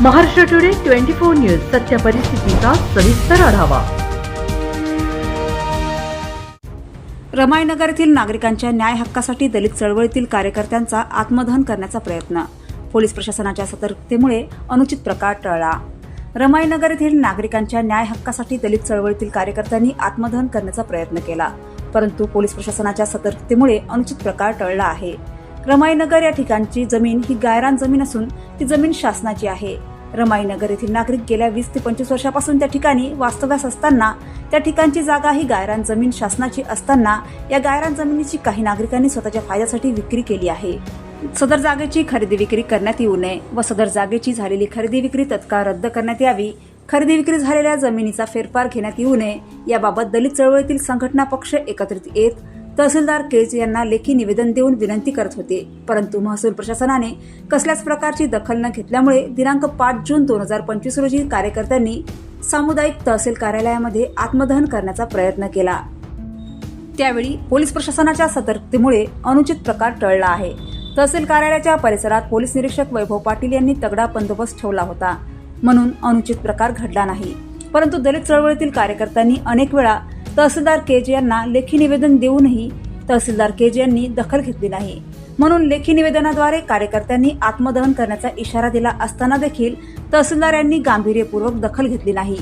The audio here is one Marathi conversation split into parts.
Maharashtra today twenty four news सत्य परिस्थितीचा सविस्तर आढावा. रमाईनगर येथील नागरिकांच्या न्याय हक्कासाठी दलित चळवळीतील कार्यकर्त्यांचा आत्मदहन करण्याचा प्रयत्न. पोलीस प्रशासनाच्या सतर्कतेमुळे अनुचित प्रकार टळला. रमाईनगर येथील नागरिकांच्या न्याय हक्कासाठी दलित चळवळीतील कार्यकर्त्यांनी आत्मदहन करण्याचा प्रयत्न केला. परंतु पोलीस प्रशासनाच्या सतर्कतेमुळे अनुचित प्रकार टळला आहे. रमाईनगर या ठिकाणची जमीन ही गायरान जमीन असून ती जमीन शासनाची आहे. रमाईनगर येथील नागरिक गेल्या वीस ते पंचवीस वर्षापासून त्या ठिकाणी वास्तव्यास असताना त्या ठिकाणची जागा ही गायरान जमीन शासनाची असताना या गायरान जमिनीची काही नागरिकांनी स्वतःच्या फायद्यासाठी विक्री केली आहे. सदर जागेची खरेदी विक्री करण्यात येऊ नये व सदर जागेची झालेली खरेदी विक्री तत्काळ रद्द करण्यात यावी. खरेदी विक्री झालेल्या जमिनीचा फेरफार घेण्यात येऊ नये. याबाबत दलित चळवळीतील संघटना पक्ष एकत्रित येत तहसीलदार केज यांना लेखी निवेदन देऊन विनंती करत होते. परंतु महसूल प्रशासनाने कसल्याच प्रकारची दखल न घेतल्यामुळे दिनांक पाच जून दोन हजार पंचवीस रोजी कार्यकर्त्यांनी सामुदायिक तहसील कार्यालयामध्ये आत्मदहन करण्याचा प्रयत्न केला. त्यावेळी पोलीस प्रशासनाच्या सतर्कतेमुळे अनुचित प्रकार टळला आहे. तहसील कार्यालयाच्या परिसरात पोलीस निरीक्षक वैभव पाटील यांनी तगडा बंदोबस्त ठेवला होता. म्हणून अनुचित प्रकार घडला नाही. परंतु दलित चळवळीतील कार्यकर्त्यांनी अनेक वेळा तहसीलदार केज यांना लेखी निवेदन देऊनही तहसीलदार केज यांनी दखल घेतली नाही. म्हणून लेखी निवेदनाद्वारे कार्यकर्त्यांनी आत्मदहन करण्याचा इशारा दिला असताना देखील तहसीलदार यांनी गांभीर्यपूर्वक दखल घेतली नाही.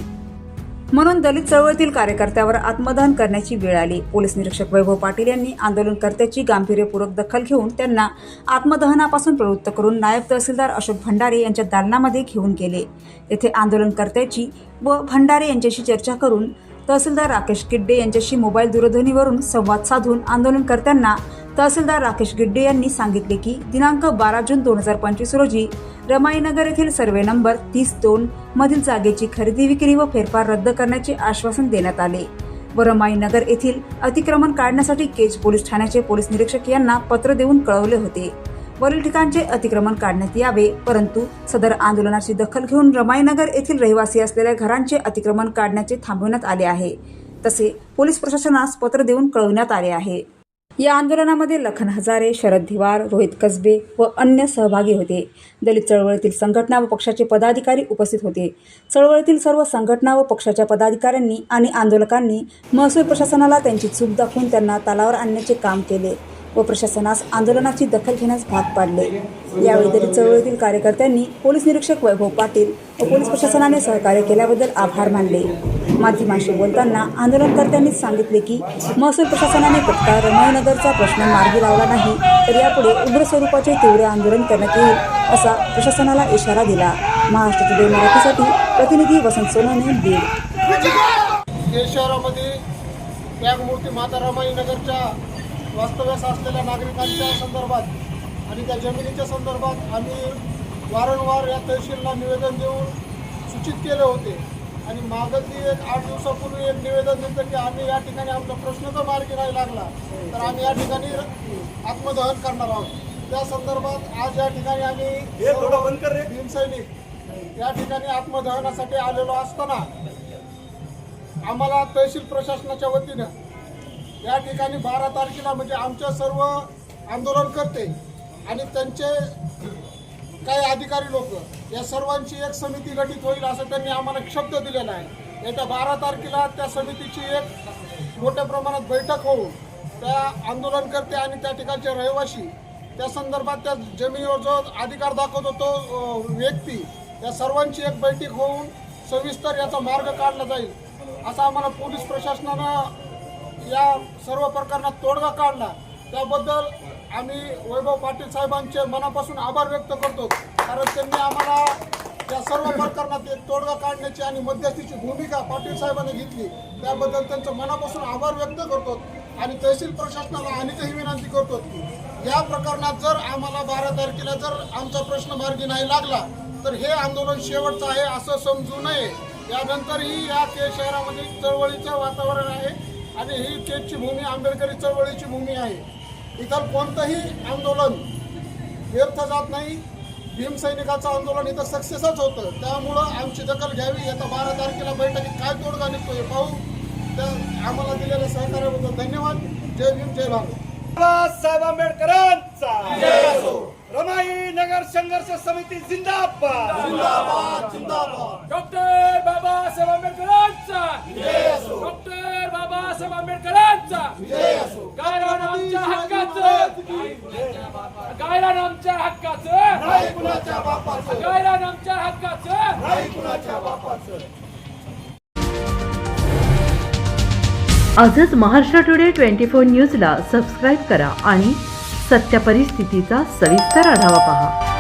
म्हणून दलित चळवळीतील कार्यकर्त्यावर आत्मदहन करण्याची वेळ आली. पोलीस निरीक्षक वैभव पाटील यांनी आंदोलनकर्त्याची गांभीर्यपूर्वक दखल घेऊन त्यांना आत्मदहनापासून प्रवृत्त करून नायब तहसीलदार अशोक भंडारे यांच्या दालनामध्ये घेऊन गेले. येथे आंदोलनकर्त्याची व भंडारे यांच्याशी चर्चा करून तहसीलदार राकेश गिड्डे यांच्याशी मोबाईल दूरध्वनीवरून संवाद साधून आंदोलनकर्त्यांना तहसीलदार राकेश गिड्डे यांनी सांगितले की दिनांक बारा जून दोन हजार पंचवीस रोजी रमाईनगर येथील सर्वे नंबर तीस दोन मधील जागेची खरेदी विक्री व फेरफार रद्द करण्याचे आश्वासन देण्यात आले व रमाईनगर येथील अतिक्रमण काढण्यासाठी केज पोलीस ठाण्याचे पोलीस निरीक्षक यांना पत्र देऊन कळवले होते. वरील ठिकाणचे अतिक्रमण काढण्यात यावे परंतु सदर आंदोलनाची दखल घेऊन रमाईनगर येथील रहिवासी असलेल्या घरांचे अतिक्रमण काढण्याचे थांबवण्यात आले आहे. तसे पोलीस प्रशासनास पत्र देऊन कळवण्यात आले आहे. या आंदोलनामध्ये लखन हजारे शरद धिवार रोहित कसबे व अन्य सहभागी होते. दलित चळवळीतील संघटना व पक्षाचे पदाधिकारी उपस्थित होते. चळवळीतील सर्व संघटना व पक्षाच्या पदाधिकाऱ्यांनी आणि आंदोलकांनी महसूल प्रशासनाला त्यांची चूक दाखवून त्यांना तालावर आणण्याचे काम केले. व प्रशासनास आंदोलनाची दखल घेण्यास भाग पाडले. यावेळी दलित चळवळीतील कार्यकर्त्यांनी पोलीस निरीक्षक वैभव पाटील व पोलीस प्रशासनाने सहकार्य केल्याबद्दल आभार मानले. माध्यमांशी बोलताना आंदोलनकर्त्यांनी सांगितले की महसूल प्रशासनाने तत्काळ रमाईनगरचा प्रश्न मार्गी लावला नाही तर यापुढे उग्र स्वरूपाचे तीव्र आंदोलन करण्यात येईल असा प्रशासनाला इशारा दिला. महाराष्ट्र टुडे मराठीसाठी प्रतिनिधी वसंत सोनवणे बीड. शहरामध्ये त्यागमूर्ती माता रमाई नगरच्या वास्तव्यास असलेल्या नागरिकांच्या संदर्भात आणि त्या जमिनीच्या संदर्भात आम्ही वारंवार या तहसीलला निवेदन देऊन सूचित केले होते. आणि मागची एक आठ दिवसापूर्वी एक निवेदन दिलं की आम्ही या ठिकाणी आमचा प्रश्न जर मार्गी नाही लागला तर आम्ही या ठिकाणी आत्मदहन करणार आहोत. त्या संदर्भात आज या ठिकाणी आम्ही भीमसैनिक या ठिकाणी आत्मदहनासाठी आलेलो असताना आम्हाला तहसील प्रशासनाच्या वतीनं या ठिकाणी बारा तारखेला म्हणजे आमच्या सर्व आंदोलन करते आणि त्यांचे काही अधिकारी लोक या सर्वांची एक समिती गठीत होईल असं त्यांनी आम्हाला शब्द दिलेला आहे. येत्या बारा तारखेला त्या समितीची एक मोठ्या प्रमाणात बैठक होऊन त्या आंदोलनकर्ते आणि त्या ठिकाणचे रहिवासी त्या संदर्भात त्या जमिनीवर जो अधिकार दाखवतो तो व्यक्ती या सर्वांची एक बैठक होऊन सविस्तर याचा मार्ग काढला जाईल असं आम्हाला पोलीस प्रशासनानं या सर्व प्रकरणात तोडगा काढला त्याबद्दल आम्ही वैभव पाटील साहेबांचे मनापासून आभार व्यक्त करतो. कारण त्यांनी आम्हाला या सर्व प्रकरणात एक तोडगा काढण्याची आणि मध्यस्थीची भूमिका पाटील साहेबांनी घेतली. त्याबद्दल त्यांचं मनापासून आभार व्यक्त करतो आणि तहसील प्रशासनाला अनेकही विनंती करतो या प्रकरणात जर आम्हाला बारा तारखेला जर आमचा प्रश्न मार्गी नाही लागला तर हे आंदोलन शेवटचं आहे असं समजू नये. यानंतरही या के शहरामध्ये चळवळीचं वातावरण आहे. आणि ही केजची भूमी आंबेडकरी चळवळीची भूमी आहे. इतर कोणतंही आंदोलन व्यर्थ जात नाही. भीमसैनिकाचं आंदोलन इथं सक्सेसच होतं. त्यामुळं आमची दखल घ्यावी. आता बारा तारखेला बैठकीत काय तोडगा निघतो हे पाहू. त्या आम्हाला दिलेल्या सहकार्याबद्दल धन्यवाद. जय भीम जय भारत. बाबासाहेब आंबेडकरांचा. रमाई नगर संघर्ष समिती जिंदाबाद. आंबेडकरांचा. गायरान आमच्या हक्काचं. गायरान आमच्या हक्काचं. गायरान आमच्या हक्काचं. आजच महाराष्ट्र टुडे ट्वेंटी फोर न्यूजला सबस्क्राईब करा आणि सत्य परिस्थितीचा सविस्तर आढावा पहा.